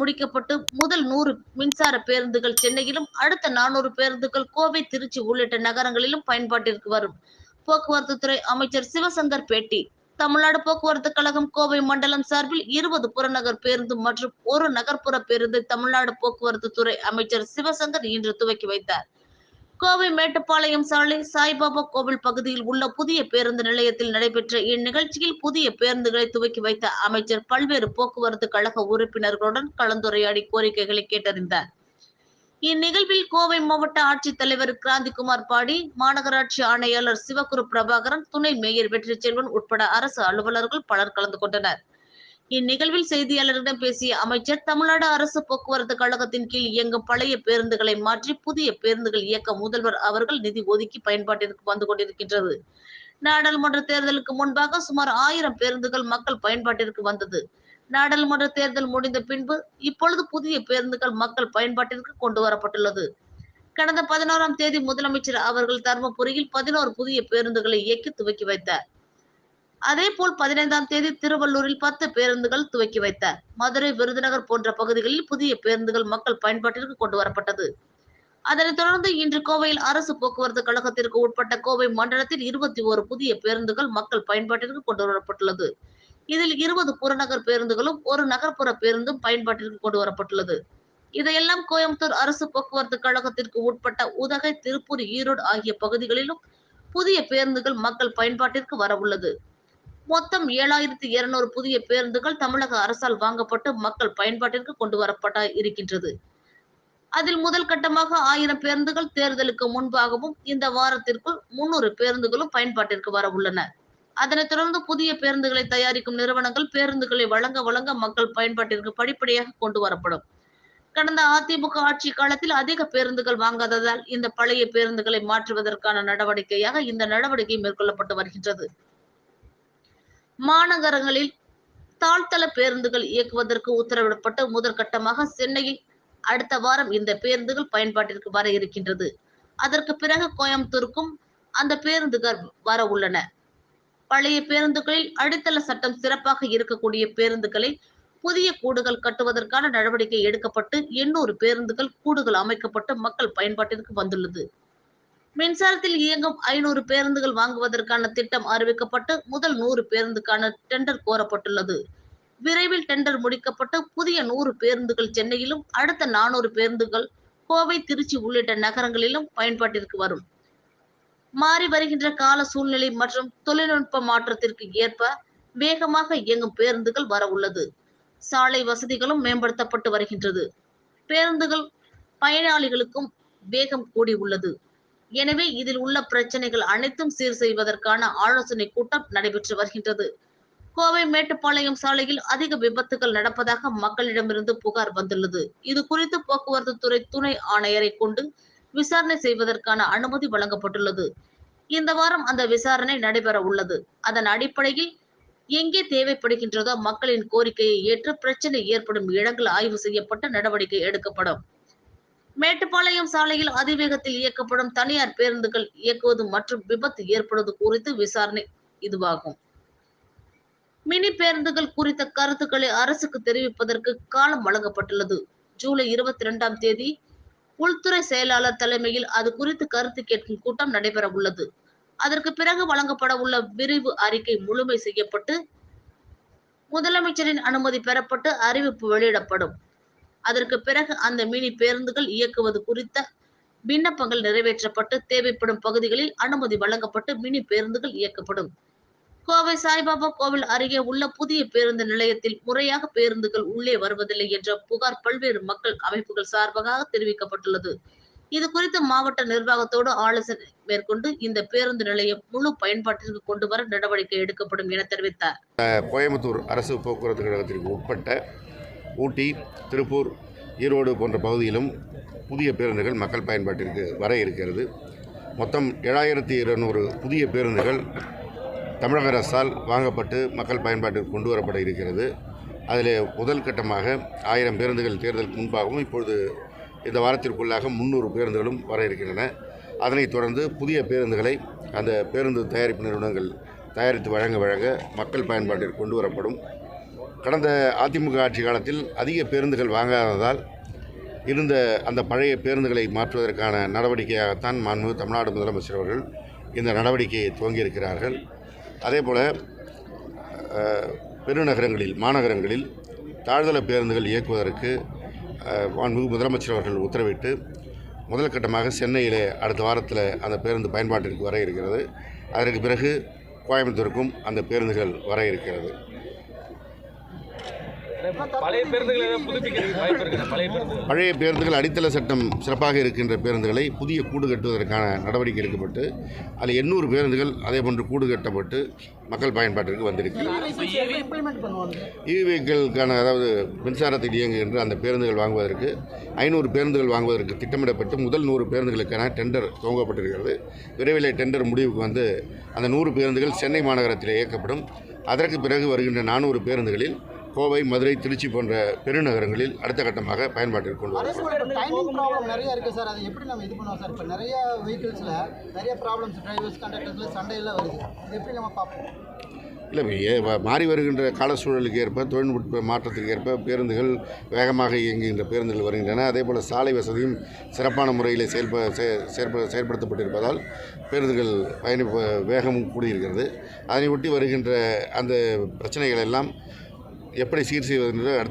முடிக்கப்பட்டு முதல் நூறு மின்சார பேருந்துகள் சென்னையிலும் அடுத்த நானூறு பேருந்துகள் கோவை திருச்சி உள்ளிட்ட நகரங்களிலும் பயன்பாட்டிற்கு வரும். போக்குவரத்து துறை அமைச்சர் சிவசங்கர் பேட்டி தமிழ்நாடு போக்குவரத்து கழகம் கோவை மண்டலம் சார்பில் இருபது புறநகர் பேருந்து மற்றும் ஒரு நகர்ப்புற பேருந்து தமிழ்நாடு போக்குவரத்து துறை அமைச்சர் சிவசங்கர் இன்று துவக்கி வைத்தார். கோவை மேட்டுப்பாளையம் சாலை சாய்பாபா கோவில் பகுதியில் உள்ள புதிய பேருந்து நிலையத்தில் நடைபெற்ற இந்நிகழ்ச்சியில் புதிய பேருந்துகளை துவக்கி வைத்த அமைச்சர் பல்வேறு போக்குவரத்து கழக உறுப்பினர்களுடன் கலந்துரையாடி கோரிக்கைகளை கேட்டறிந்தார். இந்நிகழ்வில் கோவை மாவட்ட ஆட்சித்தலைவர் கிராந்திகுமார் பாடி மாநகராட்சி ஆணையாளர் சிவகுரு பிரபாகரன் துணை மேயர் வெற்றி செல்வன் உட்பட அரசு அலுவலர்கள் பலர் கலந்து கொண்டனர். இந்நிகழ்வில் செய்தியாளர்களிடம் பேசிய அமைச்சர் தமிழ்நாடு அரசு போக்குவரத்து கழகத்தின் கீழ் இயங்கும் பழைய பேருந்துகளை மாற்றி புதிய பேருந்துகள் இயக்க முதல்வர் அவர்கள் நிதி ஒதுக்கி பயன்பாட்டிற்கு வந்து கொண்டிருக்கின்றது. நாடாளுமன்ற தேர்தலுக்கு முன்பாக சுமார் ஆயிரம் பேருந்துகள் மக்கள் பயன்பாட்டிற்கு வந்தது. நாடாளுமன்ற தேர்தல் முடிந்த பின்பு இப்பொழுது புதிய பேருந்துகள் மக்கள் பயன்பாட்டிற்கு கொண்டு வரப்பட்டுள்ளது. கடந்த பதினோராம் தேதி முதலமைச்சர் அவர்கள் தருமபுரியில் பதினோரு புதிய பேருந்துகளை இயக்கி துவக்கி வைத்தார். அதே போல் பதினைந்தாம் தேதி திருவள்ளூரில் பத்து பேருந்துகள் துவக்கி வைத்தார் மதுரை விருதுநகர் போன்ற பகுதிகளில் புதிய பேருந்துகள் மக்கள் பயன்பாட்டிற்கு கொண்டு வரப்பட்டது. அதனைத் தொடர்ந்து இன்று கோவையில் அரசு போக்குவரத்து கழகத்திற்கு உட்பட்ட கோவை மண்டலத்தில் இருபத்தி ஒரு புதிய பேருந்துகள் மக்கள் பயன்பாட்டிற்கு கொண்டு வரப்பட்டுள்ளது. இதில் இருபது புறநகர் பேருந்துகளும் ஒரு நகர்ப்புற பேருந்தும் பயன்பாட்டிற்கு கொண்டு வரப்பட்டுள்ளது. இதையெல்லாம் கோயம்புத்தூர் அரசு போக்குவரத்து கழகத்திற்கு உட்பட்ட உதகை திருப்பூர் ஈரோடு ஆகிய பகுதிகளிலும் புதிய பேருந்துகள் மக்கள் பயன்பாட்டிற்கு வரவுள்ளது. மொத்தம் ஏழாயிரத்தி இருநூறு புதிய பேருந்துகள் தமிழக அரசால் வாங்கப்பட்டு மக்கள் பயன்பாட்டிற்கு கொண்டு வரப்பட இருக்கின்றது. அதில் முதல் கட்டமாக ஆயிரம் பேருந்துகள் தேர்தலுக்கு முன்பாகவும் இந்த வாரத்திற்குள் முன்னூறு பேருந்துகளும் பயன்பாட்டிற்கு வர உள்ளன. அதனைத் தொடர்ந்து புதிய பேருந்துகளை தயாரிக்கும் நிறுவனங்கள் பேருந்துகளை வழங்க வழங்க மக்கள் பயன்பாட்டிற்கு படிப்படியாக கொண்டு வரப்படும். கடந்த அதிமுக ஆட்சி காலத்தில் அதிக பேருந்துகள் வாங்காததால் இந்த பழைய பேருந்துகளை மாற்றுவதற்கான நடவடிக்கையாக இந்த நடவடிக்கை மேற்கொள்ளப்பட்டு வருகின்றது. மாநகரங்களில் தாழ்த்தள பேருந்துகள் இயக்குவதற்கு உத்தரவிடப்பட்டு முதற்கட்டமாக சென்னையில் அடுத்த வாரம் இந்த பேருந்துகள் பயன்பாட்டிற்கு வர இருக்கின்றது. அதற்கு பிறகு கோயம்புத்தூருக்கும் அந்த பேருந்துகள் வர உள்ளன. பழைய பேருந்துகளில் அடித்தள சட்டம் சிறப்பாக இருக்கக்கூடிய பேருந்துகளை புதிய கூடுகள் கட்டுவதற்கான நடவடிக்கை எடுக்கப்பட்டு எண்ணூறு பேருந்துகள் கூடுகள் அமைக்கப்பட்டு மக்கள் பயன்பாட்டிற்கு வந்துள்ளது. மின்சாரத்தில் இயங்கும் ஐநூறு பேருந்துகள் வாங்குவதற்கான திட்டம் அறிவிக்கப்பட்டு முதல் நூறு பேருந்துக்கான டெண்டர் கோரப்பட்டுள்ளது. விரைவில் டெண்டர் முடிக்கப்பட்டு புதிய நூறு பேருந்துகள் சென்னையிலும் அடுத்த நானூறு பேருந்துகள் கோவை திருச்சி உள்ளிட்ட நகரங்களிலும் பயன்பாட்டிற்கு வரும். மாறி வருகின்ற கால சூழ்நிலை மற்றும் தொழில்நுட்ப மாற்றத்திற்கு ஏற்ப வேகமாக இயங்கும் பேருந்துகள் வர உள்ளது. சாலை வசதிகளும் மேம்படுத்தப்பட்டு வருகின்றது. பேருந்துகள் பயனாளிகளுக்கும் வேகம் கூடி உள்ளது. எனவே இதில் உள்ள பிரச்சனைகள் அனைத்தும் சீர் செய்வதற்கான ஆலோசனை கூட்டம் நடைபெற்று வருகின்றது. கோவை மேட்டுப்பாளையம் சாலையில் அதிக விபத்துகள் நடப்பதாக மக்களிடமிருந்து புகார் வந்துள்ளது. இது குறித்து போக்குவரத்து துறை துணை ஆணையரை கொண்டு விசாரணை செய்வதற்கான அனுமதி வழங்கப்பட்டுள்ளது. இந்த வாரம் அந்த விசாரணை நடைபெற உள்ளது. அதன் அடிப்படையில் எங்கே தேவைப்படுகின்றதோ மக்களின் கோரிக்கையை ஏற்று பிரச்சனை ஏற்படும் இடங்கள் ஆய்வு செய்யப்பட்டு நடவடிக்கை எடுக்கப்படும். மேட்டுப்பாளையம் சாலையில் அதிவேகத்தில் இயக்கப்படும் தனியார் பேருந்துகள் இயக்குவது மற்றும் விபத்து ஏற்படுவது குறித்து விசாரணை இதுவாகும். மினி பேருந்துகள் குறித்த கருத்துக்களை அரசுக்கு தெரிவிப்பதற்கு காலம் வழங்கப்பட்டுள்ளது. ஜூலை இருபத்தி இரண்டாம் தேதி உள்துறை செயலாளர் தலைமையில் அது குறித்து கருத்து கேட்கும் கூட்டம் நடைபெற உள்ளது. அதற்கு பிறகு வழங்கப்பட உள்ள விரிவு அறிக்கை முழுமை செய்யப்பட்டு முதலமைச்சரின் அனுமதி பெறப்பட்டு அறிவிப்பு வெளியிடப்படும். அதற்கு பிறகு அந்த மினி பேருந்துகள் இயக்குவது குறித்த விண்ணப்பங்கள் நிறைவேற்றப்பட்டு தேவைப்படும் பகுதிகளில் அனுமதி வழங்கப்பட்டு மினி பேருந்துகள் இயக்கப்படும். கோவை சாய்பாபா கோவில் அருகே உள்ள புதிய பேருந்து நிலையத்தில் முறையாக பேருந்துகள் உள்ளே வருவதில்லை என்ற புகார் பல்வேறு மக்கள் அமைப்புகள் சார்பாக தெரிவிக்கப்பட்டுள்ளது. இது குறித்து மாவட்ட நிர்வாகத்தோடு ஆலோசனை மேற்கொண்டு இந்த பேருந்து நிலையம் முழு பயன்பாட்டிற்கு கொண்டு வர நடவடிக்கை எடுக்கப்படும் என தெரிவித்தார். கோயம்புத்தூர் அரசு போக்குவரத்து கழகத்திற்கு உட்பட்ட ஊட்டி திருப்பூர் ஈரோடு போன்ற பகுதியிலும் புதிய பேருந்துகள் மக்கள் பயன்பாட்டிற்கு வர இருக்கிறது. மொத்தம் ஏழாயிரத்தி இருநூறு புதிய பேருந்துகள் தமிழக அரசால் வாங்கப்பட்டு மக்கள் பயன்பாட்டிற்கு கொண்டு வரப்பட இருக்கிறது. அதில் முதல் கட்டமாக ஆயிரம் பேருந்துகள் தேர்தலுக்கு முன்பாகவும் இப்பொழுது இந்த வாரத்திற்குள்ளாக முந்நூறு பேருந்துகளும் வர இருக்கின்றன. அதனைத் தொடர்ந்து புதிய பேருந்துகளை அந்த பேருந்து தயாரிப்பு நிறுவனங்கள் தயாரித்து வழங்க வழங்க மக்கள் பயன்பாட்டிற்கு கொண்டு வரப்படும். கடந்த அதிமுக ஆட்சி காலத்தில் அதிக பேருந்துகள் வாங்காததால் இருந்த அந்த பழைய பேருந்துகளை மாற்றுவதற்கான நடவடிக்கையாகத்தான் மாண்பு தமிழ்நாடு முதலமைச்சர் அவர்கள் இந்த நடவடிக்கையை துவங்கியிருக்கிறார்கள். அதே போல் பெருநகரங்களில் மாநகரங்களில் தாழ்தள பேருந்துகள் இயக்குவதற்கு மாண்பு முதலமைச்சர் அவர்கள் உத்தரவிட்டு முதல் கட்டமாக சென்னையிலே அடுத்த வாரத்தில் அந்த பேருந்து பயன்பாட்டிற்கு வர இருக்கிறது. அதற்கு பிறகு கோயம்புத்தூருக்கும் அந்த பேருந்துகள் வர இருக்கிறது பழைய பேருந்துகளை ஏதாவது புதுப்பிக்கிறதுக்கு வாய்ப்பு இருக்குதா பழைய பேருந்துகள் பழைய பேருந்துகள் அடித்தள சட்டம் சிறப்பாக இருக்கின்ற பேருந்துகளை புதிய கூடு கட்டுவதற்கான நடவடிக்கை எடுக்கப்பட்டு அதில் எண்ணூறு பேருந்துகள் அதே போன்று கூடு கட்டப்பட்டு மக்கள் பயன்பாட்டிற்கு வந்திருக்கு. இம்ப்ளிமெண்ட் இ வெஹிக்கிள்கான அதாவது மின்சாரத்தில் இயங்குகின்ற அந்த பேருந்துகள் வாங்குவதற்கு ஐநூறு பேருந்துகள் வாங்குவதற்கு திட்டமிடப்பட்டு முதல் நூறு பேருந்துகளுக்கான டெண்டர் துவங்கப்பட்டிருக்கிறது. விரைவில் டெண்டர் முடிவுக்கு வந்து அந்த நூறு பேருந்துகள் சென்னை மாநகரத்தில் இயக்கப்படும். அதற்கு பிறகு வருகின்ற நானூறு பேருந்துகளில் கோவை மதுரை திருச்சி போன்ற பெருநகரங்களில் அடுத்த கட்டமாக பயன்பாட்டிற்கு கொண்டு வரும் அதே நிறைய இருக்குது சார். அதை எப்படி நம்ம இது பண்ணுவோம் சார்? இப்போ நிறைய வெஹிக்கிள்ஸில் நிறைய ப்ராப்ளம்ஸ் டிரைவர்ஸ் கண்டக்டர்ஸில் சண்டையெல்லாம் வருது. இது எப்படி நம்ம பார்ப்போம்? இல்லை மாறி வருகின்ற கால சூழலுக்கு ஏற்ப தொழில்நுட்ப மாற்றத்திற்கு ஏற்ப பேருந்துகள் வேகமாக இயங்குகின்ற பேருந்துகள் வருகின்றன. அதே போல் சாலை வசதியும் சிறப்பான முறையில் செயல்ப செயற்ப செயற்படுத்தப்பட்டிருப்பதால் பேருந்துகள் பயணி வேகமும் கூடியிருக்கிறது. அதனை ஒட்டி வருகின்ற அந்த பிரச்சனைகள் எல்லாம் எப்படி சீர் செய்வது என்று அடுத்த